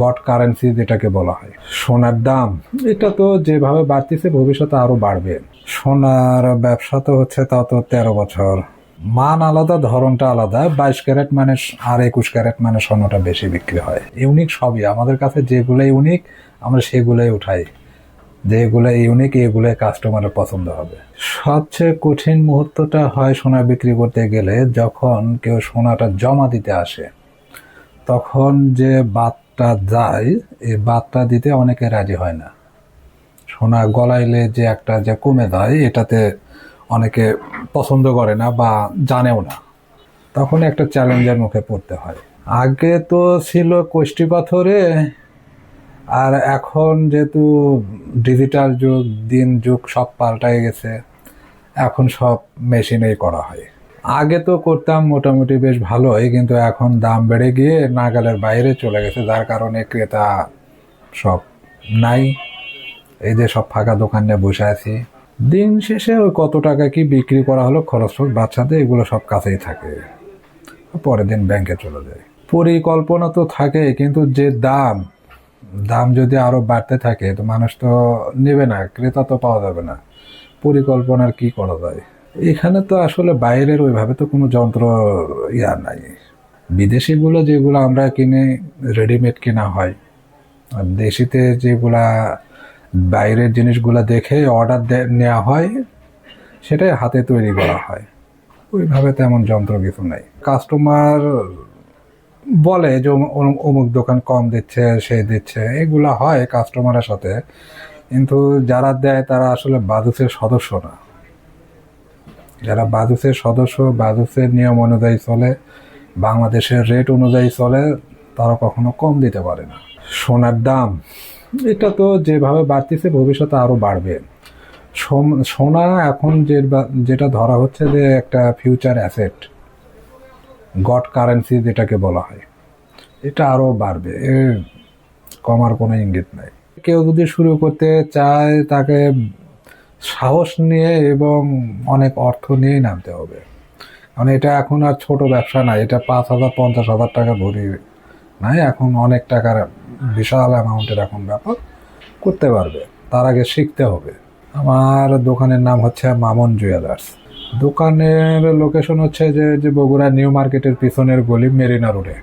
God currency যেটাকে বলা হয়। সোনার দাম, এটা তো যেভাবে বাড়তেছে ভবিষ্যতে আরও বাড়বে। সোনার ব্যবসা তো হচ্ছে তাও তো তেরো বছর। মান আলাদা, ধরনটা আলাদা। বাইশ ক্যারেট মানে আর একুশ ক্যারেট মানে স্বর্ণটা বেশি বিক্রি হয়। ইউনিক সবই। আমাদের কাছে যেগুলো ইউনিক, আমরা সেগুলোই উঠাই। যেগুলো ইউনিক এগুলোই কাস্টমারের পছন্দ হবে। সবচেয়ে কঠিন মুহূর্তটা হয় সোনা বিক্রি করতে গেলে যখন কেউ সোনাটা জমা দিতে আসে, তখন যে বাতটা যায়, এই বাতটা দিতে অনেকে রাজি হয় না। সোনা গলাইলে যে একটা যে কমে দেয় এটাতে অনেকে পছন্দ করে না বা জানেও না। তখন একটা চ্যালেঞ্জের মুখে পড়তে হয়। আগে তো ছিল কোষ্টি পাথরে, আর এখন যেহেতু ডিজিটাল যুগ, দিন যুগ সব পাল্টাই গেছে, এখন সব মেশিনেই করা হয়। আগে তো করতাম মোটামুটি বেশ ভালোই, কিন্তু এখন দাম বেড়ে গিয়ে নাগালের বাইরে চলে গেছে, যার কারণে ক্রেতা সব নাই। এই যে সব ফাঁকা দোকান নিয়ে বসে আছি। দিন শেষে ওই কত টাকা কি বিক্রি করা হলো, খরচ ফরচ বাচ্চাদের এগুলো সব কাছেই থাকে। পরের দিন ব্যাংকে চলে যায় পরিকল্পনা তো থাকে কিন্তু যে দাম দাম যদি আরও বাড়তে থাকে, তো মানুষ তো নেবে না, ক্রেতা তো পাওয়া যাবে না। পরিকল্পনার কি করা যায়? এখানে তো আসলে বাইরের ওইভাবে তো কোনো যন্ত্র ইয়া নাই। বিদেশিগুলো যেগুলো আমরা কিনে রেডিমেড কেনা হয়, আর দেশিতে যেগুলা বাইরের জিনিসগুলো দেখে অর্ডার নেওয়া হয়, সেটাই হাতে তৈরি করা হয়। ওইভাবে তেমন যন্ত্র কিছু নেই। কাস্টমার বলে যে অমু- অমু- অমুক দোকান কম দিচ্ছে, সে দিচ্ছে, এগুলো হয় কাস্টমারের সাথে। কিন্তু যারা দেয় তারা আসলে বাদুসের সদস্য না। যারা বাদুসের সদস্য বাদুসের নিয়ম অনুযায়ী চলে, বাংলাদেশের রেট অনুযায়ী চলে, তারা কখনো কম দিতে পারে না। সোনার দাম, এটা তো যেভাবে বাড়তিছে ভবিষ্যতে আরও বাড়বে। সোনা এখন যে যেটা ধরা হচ্ছে যে একটা ফিউচার অ্যাসেট গড কারেন্সি যেটাকে বলা হয়, এটা আরও বাড়বে। এর কমার কোনো ইঙ্গিত নাই। কেউ যদি শুরু করতে চায় তাকে সাহস নিয়ে এবং অনেক অর্থ নিয়েই নামতে হবে। কারণ এটা এখন আর ছোট ব্যবসা না, এটা পাঁচ হাজার, পঞ্চাশ হাজার টাকা ভরি নাই, এখন অনেক টাকার বিশাল অ্যামাউন্টের এখন ব্যাপার করতে পারবে, তার আগে শিখতে হবে। আমার দোকানের নাম হচ্ছে মামন জুয়েলার্স। দোকানের লোকেশন হচ্ছে যে যে বগুড়া নিউ মার্কেটের পিছনের গলি মেরিনা রোডে।